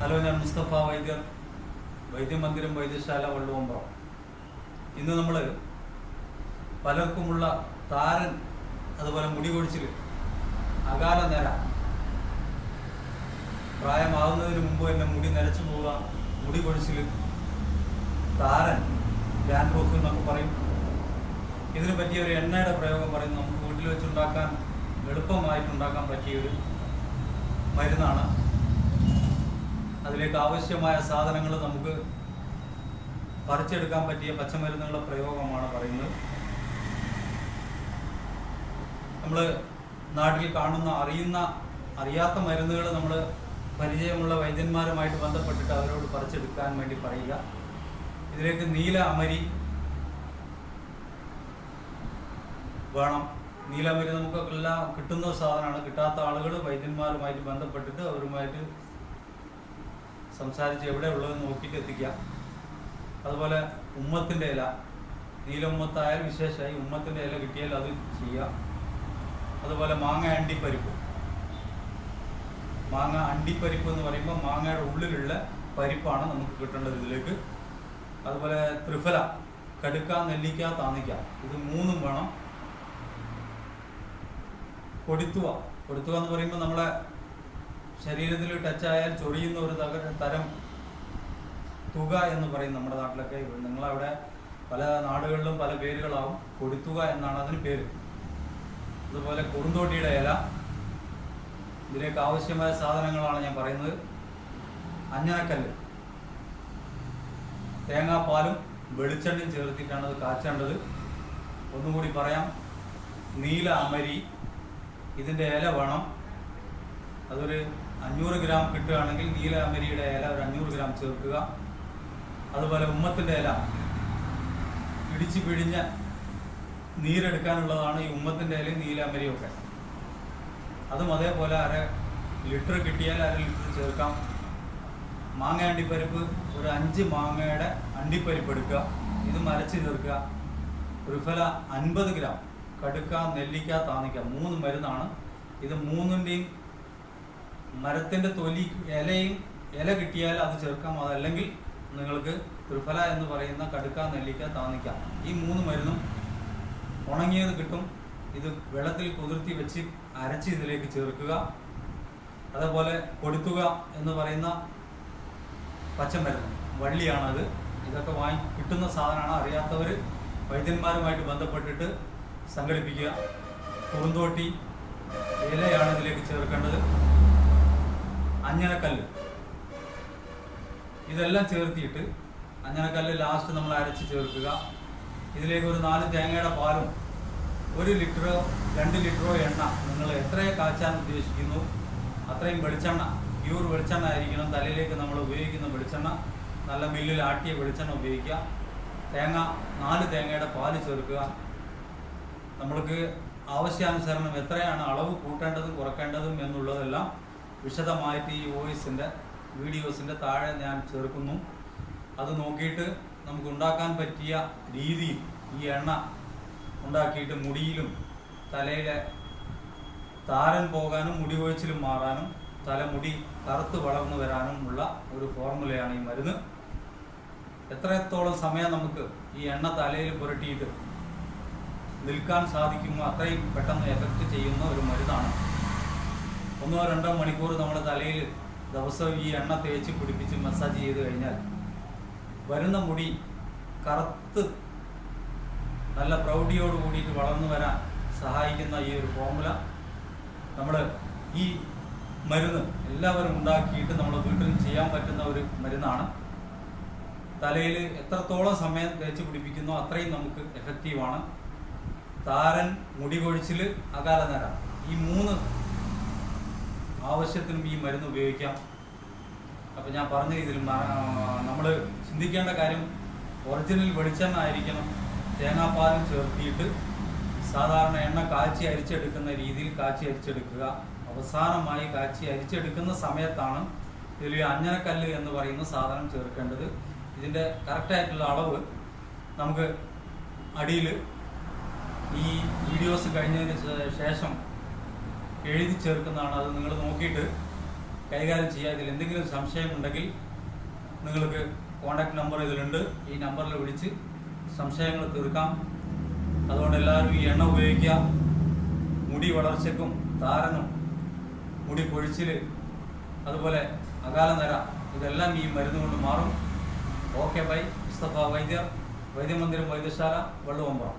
Hello ഞാൻ മുസ്തഫ വൈദ്യർ. വൈദ്യമന്ദിരം വൈദ്യശാല വള്ളുവമ്പുറം. ഇന്ന് നമ്മൾ പലർക്കുമുള്ള താരൻ അതുപോലെ മുടി കൊഴിച്ചിൽ അകാല നിര. പ്രായമാകുന്നതിന് മുമ്പ് തന്നെ മുടി നരച്ചു പോവുക മുടി കൊഴിച്ചിൽ താരൻ ഡാൻഡ്രോഫ് എന്നൊക്കെ പറയും. ഇതിന് പറ്റിയ ഒരു എണ്ണയുടെ പ്രയോഗം പറയുന്നു. നമുക്ക് വീട്ടിൽ വെച്ചുണ്ടാക്കാൻ എളുപ്പമായിട്ടുണ്ടാക്കാൻ പറ്റിയ ഒരു മരുന്നാണ് അതിലേക്ക് ആവശ്യമായ സാധനങ്ങൾ നമുക്ക് പറിച്ചെടുക്കാൻ പറ്റിയ പച്ചമരുന്നുകളുടെ പ്രയോഗമാണ് പറയുന്നത്. നമ്മൾ നാട്ടിൽ കാണുന്ന അറിയുന്ന അറിയാത്ത മരുന്നുകൾ നമ്മൾ പരിചയമുള്ള വൈദ്യന്മാരുമായിട്ട് ബന്ധപ്പെട്ടിട്ട് അവരോട് പറിച്ചെടുക്കാൻ വേണ്ടി പറയുക. ഇതിലേക്ക് നീല അമരി വേണം. നീലമരി നമുക്ക് എല്ലാം കിട്ടുന്ന സാധനമാണ്. കിട്ടാത്ത ആളുകൾ വൈദ്യന്മാരുമായിട്ട് ബന്ധപ്പെട്ടിട്ട് അവരുമായിട്ട് സംസാരിച്ച് എവിടെ ഉള്ളതെന്ന് നോക്കിയിട്ട് എത്തിക്കുക. അതുപോലെ ഉമ്മത്തിന്റെ ഇല. നീലമ്മത്തായാലും വിശേഷമായി ഉമ്മത്തിന്റെ ഇല കിട്ടിയാൽ അത് ചെയ്യുക. അതുപോലെ മാങ്ങ അണ്ടിപ്പരിപ്പ്. മാങ്ങ അണ്ടിപ്പരിപ്പ് എന്ന് പറയുമ്പോൾ മാങ്ങയുടെ ഉള്ളിലുള്ള പരിപ്പാണ് നമുക്ക് കിട്ടേണ്ടത് ഇതിലേക്ക്. അതുപോലെ ത്രിഫല കടുക്ക നെല്ലിക്ക താന്നിക്ക. ഇത് മൂന്നും വേണം. കൊടുത്തുവ. കൊടുത്തുവ എന്ന് പറയുമ്പോൾ നമ്മളെ ശരീരത്തിൽ ടച്ചായാൽ ചൊറിയുന്ന ഒരു തരം തുക എന്ന് പറയും നമ്മുടെ നാട്ടിലൊക്കെ. നിങ്ങളവിടെ പല നാടുകളിലും പല പേരുകളാവും. കൊടുത്തുക എന്നാണ് അതിന് പേര്. അതുപോലെ കുറുന്തോട്ടിയുടെ ഇല. ഇതിലേക്ക് ആവശ്യമായ സാധനങ്ങളാണ് ഞാൻ പറയുന്നത്. അഞ്ഞനക്കല്ല്. തേങ്ങാപ്പാലും വെളിച്ചെണ്ണയും ചേർത്തിട്ടാണ് അത് കാച്ചേണ്ടത്. ഒന്നും കൂടി പറയാം. നീല അമരി. ഇതിന്റെ ഇല വേണം. അതൊരു അഞ്ഞൂറ് ഗ്രാം കിട്ടുകയാണെങ്കിൽ നീല അമരിയുടെ ഇല ഒരു അഞ്ഞൂറ് ഗ്രാം ചേർക്കുക. അതുപോലെ ഉമ്മത്തിന്റെ ഇല. ഇടിച്ച് പിഴിഞ്ഞ് നീരെടുക്കാനുള്ളതാണ് ഈ ഉമ്മത്തിന്റെ ഇലയും നീല അമരിയും ഒക്കെ. അതും അതേപോലെ അര ലിറ്റർ കിട്ടിയാൽ അര ലിറ്റർ ചേർക്കാം. മാങ്ങ അണ്ടിപ്പരിപ്പ് ഒരു അഞ്ച് മാങ്ങയുടെ അണ്ടിപ്പരിപ്പ് എടുക്കുക. ഇത് മരച്ച് ചേർക്കുക. ത്രിഫല അൻപത് ഗ്രാം. കടുക്ക നെല്ലിക്ക താന്നിക്ക. മൂന്ന് മരുന്നാണ്. ഇത് മൂന്നിന്റെയും മരത്തിന്റെ തൊലി ഇലയും ഇല കിട്ടിയാൽ അത് ചേർക്കാം. അതല്ലെങ്കിൽ നിങ്ങൾക്ക് ത്രിഫല എന്ന് പറയുന്ന കടുക്ക നെല്ലിക്ക താന്നിക്ക. ഈ മൂന്ന് മരുന്നും ഉണങ്ങിയത് കിട്ടും. ഇത് വെള്ളത്തിൽ കുതിർത്തി വെച്ച് അരച്ച് ഇതിലേക്ക് ചേർക്കുക. അതേപോലെ കൊടുത്തുക എന്ന് പറയുന്ന പച്ചമരുന്ന്. വള്ളിയാണത്. ഇതൊക്കെ വാങ്ങി കിട്ടുന്ന സാധനമാണ്. അറിയാത്തവർ വൈദ്യന്മാരുമായിട്ട് ബന്ധപ്പെട്ടിട്ട് സംഘടിപ്പിക്കുക. കുറുന്തോട്ടി ഇലയാണ് ഇതിലേക്ക് ചേർക്കേണ്ടത്. അഞ്ഞനക്കല്ല്. ഇതെല്ലാം ചേർത്തിയിട്ട് അഞ്ഞനക്കല്ല് ലാസ്റ്റ് നമ്മൾ അരച്ച് ചേർക്കുക. ഇതിലേക്ക് ഒരു നാല് തേങ്ങയുടെ പാലും ഒരു ലിറ്ററോ രണ്ട് ലിറ്ററോ എണ്ണ നിങ്ങൾ എത്രയും കാച്ചാൻ ഉദ്ദേശിക്കുന്നു അത്രയും വെളിച്ചെണ്ണ പ്യൂർ വെളിച്ചെണ്ണ ആയിരിക്കണം. തലയിലേക്ക് നമ്മൾ ഉപയോഗിക്കുന്ന വെളിച്ചെണ്ണ നല്ല മില്ലിൽ ആട്ടിയ വെളിച്ചെണ്ണ ഉപയോഗിക്കുക. തേങ്ങ നാല് തേങ്ങയുടെ പാൽ ചേർക്കുക. നമ്മൾക്ക് ആവശ്യാനുസരണം എത്രയാണ് അളവ് കൂട്ടേണ്ടതും കുറക്കേണ്ടതും എന്നുള്ളതെല്ലാം വിശദമായിട്ട് ഈ വോയിസിന്റെ വീഡിയോസിന്റെ താഴെ ഞാൻ ചേർക്കുന്നു. അത് നോക്കിയിട്ട് നമുക്ക് ഉണ്ടാക്കാൻ പറ്റിയ രീതിയിൽ ഈ എണ്ണ ഉണ്ടാക്കിയിട്ട് മുടിയിലും തലയിലെ താരൻ പോകാനും മുടി കൊഴിച്ചിലും മാറാനും തലമുടി കറുത്ത് വളർന്നു വരാനും ഉള്ള ഒരു ഫോർമുലയാണ് ഈ മരുന്ന്. എത്രത്തോളം സമയം നമുക്ക് ഈ എണ്ണ തലയിൽ പുരട്ടിയിട്ട് നിൽക്കാൻ സാധിക്കുമോ അത്രയും പെട്ടെന്ന് എഫക്റ്റ് ചെയ്യുന്ന ഒരു മരുന്നാണ്. ഒന്നോ രണ്ടോ മണിക്കൂർ നമ്മുടെ തലയിൽ ദിവസവും ഈ എണ്ണ തേച്ച് പിടിപ്പിച്ച് മസാജ് ചെയ്ത് കഴിഞ്ഞാൽ വരുന്ന മുടി കറുത്ത് നല്ല പ്രൗഢിയോട് കൂടിയിട്ട് വളർന്നു വരാൻ സഹായിക്കുന്ന ഈ ഒരു ഫോർമുല നമ്മൾ ഈ മരുന്ന് എല്ലാവരും ഉണ്ടാക്കിയിട്ട് നമ്മൾ വീട്ടിൽ ചെയ്യാൻ പറ്റുന്ന ഒരു മരുന്നാണ്. തലയിൽ എത്രത്തോളം സമയം തേച്ച് പിടിപ്പിക്കുന്നോ അത്രയും നമുക്ക് എഫക്റ്റീവാണ് താരൻ മുടി കൊഴിച്ചിൽ അകാല നേരം ഈ മൂന്ന് ആവശ്യത്തിനും ഈ മരുന്ന് ഉപയോഗിക്കാം. അപ്പം ഞാൻ പറഞ്ഞ ഇതിൽ നമ്മൾ ചിന്തിക്കേണ്ട കാര്യം ഒറിജിനൽ വെളിച്ചെണ്ണ ആയിരിക്കണം. തേങ്ങാപ്പാലും ചേർത്തിയിട്ട് സാധാരണ എണ്ണ കാച്ചി അരിച്ചെടുക്കുന്ന രീതിയിൽ കാച്ചി അരിച്ചെടുക്കുക. അവസാനമായി കാച്ചി അരിച്ചെടുക്കുന്ന സമയത്താണ് ഇതിൽ അഞ്ഞനക്കല്ല് എന്ന് പറയുന്ന സാധനം ചേർക്കേണ്ടത്. ഇതിന്റെ കറക്റ്റായിട്ടുള്ള അളവ് നമുക്ക് അടിയിൽ ഈ വീഡിയോസ് കഴിഞ്ഞതിന് ശേഷം എഴുതി ചേർക്കുന്നതാണ്. അത് നിങ്ങൾ നോക്കിയിട്ട് കൈകാര്യം ചെയ്യുക. ഇതിൽ എന്തെങ്കിലും സംശയമുണ്ടെങ്കിൽ നിങ്ങൾക്ക് കോണ്ടാക്ട് നമ്പർ ഇതിലുണ്ട്. ഈ നമ്പറിൽ വിളിച്ച് സംശയങ്ങൾ തീർക്കാം. അതുകൊണ്ട് എല്ലാവരും ഈ എണ്ണ ഉപയോഗിക്കുക. മുടി വളർച്ചയ്ക്കും താരനും മുടി പൊഴിച്ചിൽ അതുപോലെ അകാല നര ഇതെല്ലാം ഈ മരുന്ന് കൊണ്ട് മാറും. Okay bye. മുസ്തഫ വൈദ്യർ വൈദ്യമന്ദിരം വൈദ്യശാല വള്ളുവമ്പുറം.